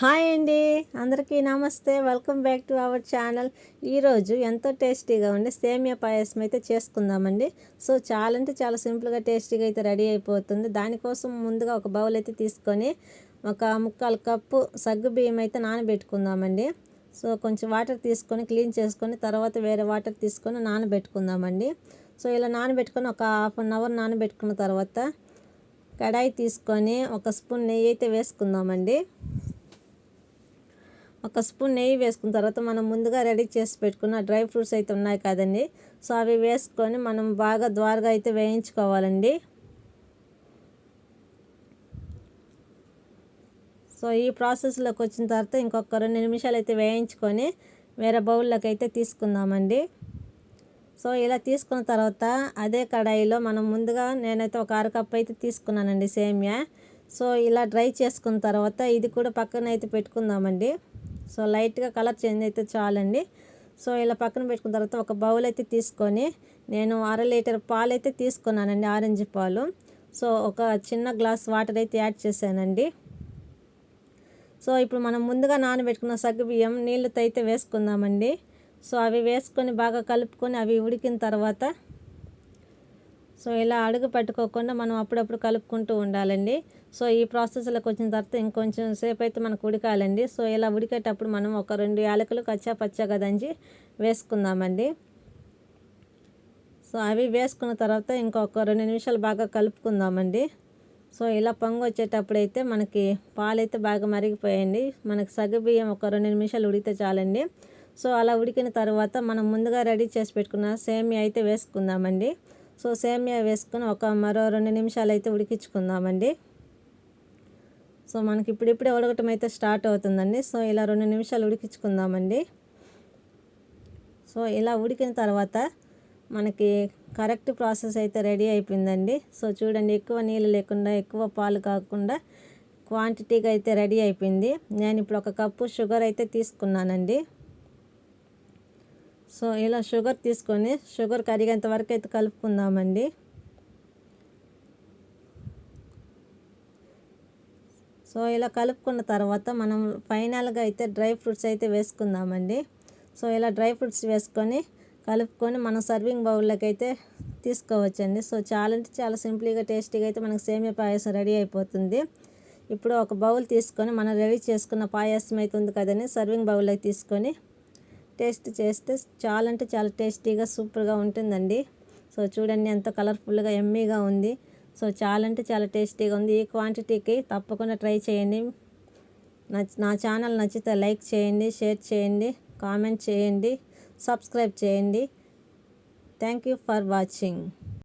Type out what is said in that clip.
Hi అండి. అందరికీ నమస్తే. Welcome back to our channel. ఈరోజు ఎంతో టేస్టీగా ఉండే సేమియా పాయసం అయితే చేసుకుందామండి. సో చాలా అంటే చాలా సింపుల్గా టేస్టీగా అయితే రెడీ అయిపోతుంది. దానికోసం ముందుగా ఒక బౌల్ అయితే తీసుకొని ఒక ముక్కాలు కప్పు సగ్గు బియ్యం అయితే నానబెట్టుకుందామండి. సో కొంచెం వాటర్ తీసుకొని క్లీన్ చేసుకొని తర్వాత వేరే వాటర్ తీసుకొని నానబెట్టుకుందామండి. సో ఇలా నానబెట్టుకొని ఒక హాఫ్ అన్ అవర్ నానబెట్టుకున్న తర్వాత కడాయి తీసుకొని ఒక స్పూన్ నెయ్యి అయితే వేసుకుందామండి. ఒక స్పూన్ నెయ్యి వేసుకున్న తర్వాత మనం ముందుగా రెడీ చేసి పెట్టుకున్న డ్రై ఫ్రూట్స్ అయితే ఉన్నాయి కదండి. సో అవి వేసుకొని మనం బాగా ద్వారగా అయితే వేయించుకోవాలండి. సో ఈ ప్రాసెస్లోకి వచ్చిన తర్వాత ఇంకొక రెండు నిమిషాలు అయితే వేయించుకొని వేరే బౌల్లోకి అయితే తీసుకుందామండి. సో ఇలా తీసుకున్న తర్వాత అదే కడాయిలో మనం ముందుగా నేనైతే ఒక అరకప్ అయితే తీసుకున్నానండి సేమియా. సో ఇలా డ్రై చేసుకున్న తర్వాత ఇది కూడా పక్కన అయితే పెట్టుకుందామండి. సో లైట్గా కలర్ చేంజ్ అయితే చాలండి. సో ఇలా పక్కన పెట్టుకున్న తర్వాత ఒక బౌల్ అయితే తీసుకొని నేను అర లీటర్ పాలు అయితే తీసుకున్నానండి ఆరెంజ్ పాలు. సో ఒక చిన్న గ్లాస్ వాటర్ అయితే యాడ్ చేశానండి. సో ఇప్పుడు మనం ముందుగా నానబెట్టుకున్న సగ్గుబియ్యం నీళ్ళతో అయితే వేసుకుందామండి. సో అవి వేసుకొని బాగా కలుపుకొని అవి ఉడికిన తర్వాత సో ఇలా అడుగు పట్టుకోకుండా మనం అప్పుడప్పుడు కలుపుకుంటూ ఉండాలండి. సో ఈ ప్రాసెస్లోకి వచ్చిన తర్వాత ఇంకొంచెం సేపు అయితే మనకు ఉడకాలండి. సో ఇలా ఉడికేటప్పుడు మనం ఒక రెండు యాలకులు కచ్చా పచ్చగా దంచి వేసుకుందామండి. సో అవి వేసుకున్న తర్వాత ఇంకొక రెండు నిమిషాలు బాగా కలుపుకుందామండి. సో ఇలా పొంగు వచ్చేటప్పుడు అయితే మనకి పాలైతే బాగా మరిగిపోయండి. మనకి సగబియ్యం ఒక రెండు నిమిషాలు ఉడితే చాలండి. సో అలా ఉడికిన తర్వాత మనం ముందుగా రెడీ చేసి పెట్టుకున్న సేమియా అయితే వేసుకుందామండి. సో సేమియా వేసుకొని ఒక మరో రెండు నిమిషాలు అయితే ఉడికించుకుందామండి. సో మనకి ఇప్పుడిప్పుడే ఉడకటం అయితే స్టార్ట్ అవుతుందండి. సో ఇలా రెండు నిమిషాలు ఉడికించుకుందామండి. సో ఇలా ఉడికిన తర్వాత మనకి కరెక్ట్ ప్రాసెస్ అయితే రెడీ అయిపోయిందండి. సో చూడండి ఎక్కువ నీళ్ళు లేకుండా ఎక్కువ పాలు కాకుండా క్వాంటిటీగా అయితే రెడీ అయిపోయింది. నేను ఇప్పుడు ఒక కప్పు షుగర్ అయితే తీసుకున్నానండి. సో ఇలా షుగర్ తీసుకొని షుగర్ కరిగేంత వరకు అయితే కలుపుకుందామండి. సో ఇలా కలుపుకున్న తర్వాత మనం ఫైనల్గా అయితే డ్రై ఫ్రూట్స్ అయితే వేసుకుందామండి. సో ఇలా డ్రై ఫ్రూట్స్ వేసుకొని కలుపుకొని మనం సర్వింగ్ బౌల్లోకి అయితే తీసుకోవచ్చండి. సో చాలా అంటే చాలా సింపుల్గా టేస్టీగా అయితే మనకు సేమియా పాయసం రెడీ అయిపోతుంది. ఇప్పుడు ఒక బౌల్ తీసుకొని మనం రెడీ చేసుకున్న పాయసం అయితే ఉంది కదండి సర్వింగ్ బౌల్లోకి తీసుకొని టేస్ట్ చేస్తే చాలా అంటే చాలా టేస్టీగా సూపర్గా ఉంటుందండి. సో చూడండి ఎంత కలర్ఫుల్గా ఎమ్మీగా ఉంది. సో చాలా అంటే చాలా టేస్టీగా ఉంది. ఈ క్వాంటిటీకి తప్పకుండా ట్రై చేయండి. నా ఛానల్ నచ్చితే లైక్ చేయండి షేర్ చేయండి కామెంట్ చేయండి సబ్స్క్రైబ్ చేయండి. Thank you for watching.